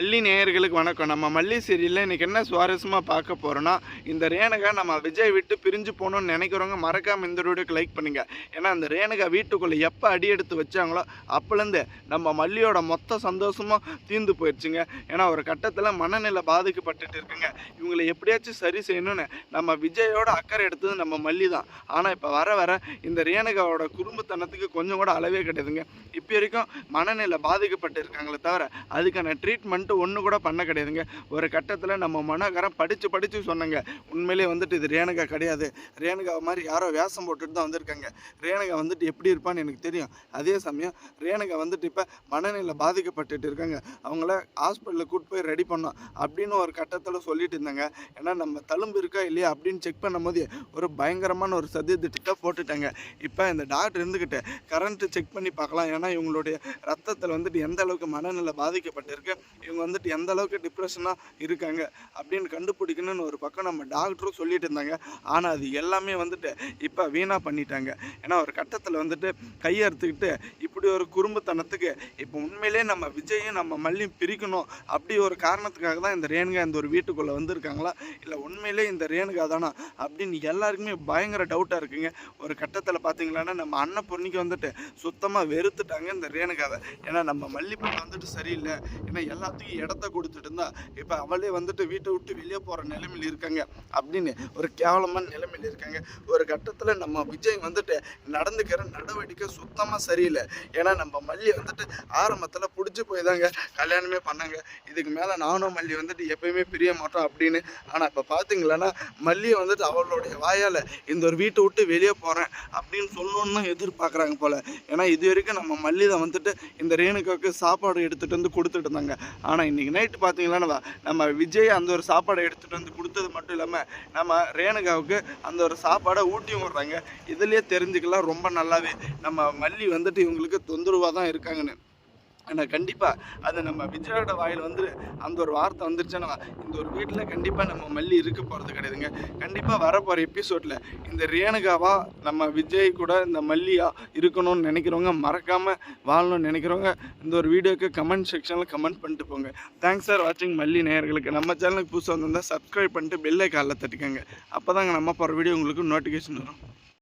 மல்லி நேயர்களுக்கு வணக்கம். நம்ம மல்லி சீரியலில் இன்றைக்கி என்ன சுவாரஸ்யமாக பார்க்க போகிறோன்னா இந்த ரேணுகா நம்ம விஜய் விட்டு பிரிஞ்சு போகணும்னு நினைக்கிறவங்க மறக்காமல் இந்த வீடியோக்கு லைக் பண்ணுங்கள் ஏன்னா அந்த ரேணுகா வீட்டுக்குள்ளே எப்போ அடி எடுத்து வச்சாங்களோ அப்போலேருந்து நம்ம மல்லியோட மொத்த சந்தோஷமும் தீர்ந்து போயிடுச்சுங்க ஏன்னா ஒரு கட்டத்தில் மனநிலை பாதிக்கப்பட்டுட்டு இருக்குங்க. இவங்களை எப்படியாச்சும் சரி செய்யணும்னு நம்ம விஜயோட அக்கறை எடுத்தது நம்ம மல்லி தான். ஆனால் இப்போ வர வர இந்த ரேணுகாவோட குறும்புத்தனத்துக்கு கொஞ்சம் கூட அளவே கிடையாதுங்க. இப்போ வரைக்கும் மனநிலை பாதிக்கப்பட்டு இருக்காங்களே தவிர அதுக்கான ட்ரீட்மெண்ட் ட்ரீட்மெண்ட்டு ஒன்று கூட பண்ண கிடையாதுங்க. ஒரு கட்டத்தில் நம்ம மனோகரம் படித்து படித்து சொன்னேங்க. உண்மையிலே வந்துட்டு இது ரேணுகா கிடையாது. ரேணுகா மாதிரி யாரோ வேஷம் போட்டுட்டு தான் வந்திருக்காங்க. ரேணுகா வந்துட்டு எப்படி இருப்பான்னு எனக்கு தெரியும். அதே சமயம் ரேணுகா வந்துட்டு இப்போ மனநிலை பாதிக்கப்பட்டுட்டு இருக்காங்க. அவங்கள ஹாஸ்பிட்டலில் கூட்டு போய் ரெடி பண்ணோம் அப்படின்னு ஒரு கட்டத்தில் சொல்லிட்டு இருந்தாங்க. ஏன்னா நம்ம தழும்பு இருக்கா இல்லையா அப்படின்னு செக் பண்ணும்போது ஒரு பயங்கரமான ஒரு சதி திட்டத்தை போட்டுட்டாங்க. இப்போ இந்த டாக்டர் இருந்துக்கிட்டு கரண்ட்டு செக் பண்ணி பார்க்கலாம். ஏன்னா இவங்களுடைய ரத்தத்தில் வந்துட்டு எந்த அளவுக்கு மனநிலை பாதிக்கப்பட்டிருக்கு இவங்க வந்துட்டு எந்த அளவுக்கு டிப்ரெஷனாக இருக்காங்க அப்படின்னு கண்டுபிடிக்கணும்னு ஒரு பக்கம் நம்ம டாக்டரும் சொல்லிட்டு இருந்தாங்க. ஆனால் அது எல்லாமே வந்துட்டு இப்போ வீணாக பண்ணிட்டாங்க. ஏன்னா ஒரு கட்டத்தில் வந்துட்டு கையறுத்துக்கிட்டு அப்படி ஒரு குறும்புத்தனத்துக்கு இப்போ உண்மையிலே நம்ம விஜயும் நம்ம மல்லியும் பிரிக்கணும் அப்படி ஒரு காரணத்துக்காக தான் இந்த ரேணுகா இந்த ஒரு வீட்டுக்குள்ளே வந்திருக்காங்களா? இல்லை உண்மையிலே இந்த ரேணுகா தானா? அப்படின்னு எல்லாருக்குமே பயங்கர டவுட்டாக இருக்குங்க. ஒரு கட்டத்தில் பார்த்தீங்களான்னா நம்ம அன்னபூர்ணிக்கு வந்துட்டு சுத்தமாக வெறுத்துட்டாங்க இந்த ரேணுகாவை. ஏன்னா நம்ம மல்லிப்பூ வந்துட்டு சரியில்லை. ஏன்னா எல்லாத்துக்கும் இடத்த கொடுத்துட்டு இருந்தா. இப்போ அவளே வந்துட்டு வீட்டை விட்டு வெளியே போகிற நிலைமையில் இருக்காங்க. அப்படின்னு ஒரு கேவலமான நிலைமையில் இருக்காங்க. ஒரு கட்டத்தில் நம்ம விஜய் வந்துட்டு நடந்துக்கிற நடவடிக்கை சுத்தமாக சரியில்லை. ஏன்னா நம்ம மல்லி வந்துட்டு ஆரம்பத்தில் பிடிச்சி போய் தாங்க கல்யாணமே பண்ணாங்க. இதுக்கு மேலே நானும் மல்லி வந்துட்டு எப்பயுமே பிரிய மாட்டோம் அப்படின்னு. ஆனால் இப்போ பார்த்தீங்களன்னா மல்லியை வந்துட்டு அவளுடைய வாயால் இந்த ஒரு வீட்டை விட்டு வெளியே போகிறேன் அப்படின்னு சொல்லணும்னு எதிர்பார்க்குறாங்க போல். ஏன்னா இது வரைக்கும் நம்ம மல்லி தான் வந்துட்டு இந்த ரேணுகாவுக்கு சாப்பாடு எடுத்துகிட்டு வந்து கொடுத்துட்டு இருந்தாங்க. ஆனால் இன்றைக்கி நைட்டு பார்த்தீங்களன்னா நம்ம விஜய் அந்த ஒரு சாப்பாடை எடுத்துகிட்டு வந்து கொடுத்தது மட்டும் இல்லாமல் நம்ம ரேணுகாவுக்கு அந்த ஒரு சாப்பாடை ஊட்டியும் விடுறாங்க. இதுலேயே தெரிஞ்சுக்கலாம் ரொம்ப நல்லாவே நம்ம மல்லி வந்துட்டு இவங்களுக்கு தொந்தரவாக தான் இருக்காங்கன்னு. ஆனால் கண்டிப்பாக அது நம்ம விஜயோட வாயில் வந்து அந்த ஒரு வார்த்தை வந்துருச்சுன்னா இந்த ஒரு வீட்டில் கண்டிப்பாக நம்ம மல்லி இருக்க போகிறது கிடையாதுங்க. கண்டிப்பாக வரப்போகிற எபிசோடில் இந்த ரேணுகாவா நம்ம விஜய் கூட இந்த மல்லியா இருக்கணும்னு நினைக்கிறவங்க மறக்காமல் வாழணும்னு நினைக்கிறவங்க இந்த ஒரு வீடியோக்கு கமெண்ட் செக்ஷனில் கமெண்ட் பண்ணிட்டு போங்க. தேங்க்ஸ் ஃபார் வாட்சிங் மல்லி நேயர்களுக்கு. நம்ம சேனலுக்கு புதுசாக வந்திருந்தால் சப்ஸ்கிரைப் பண்ணிட்டு பெல்லை காலில் தட்டிக்கோங்க. அப்போ தாங்க நம்ம போகிற வீடியோ உங்களுக்கு நோட்டிஃபிகேஷன் வரும்.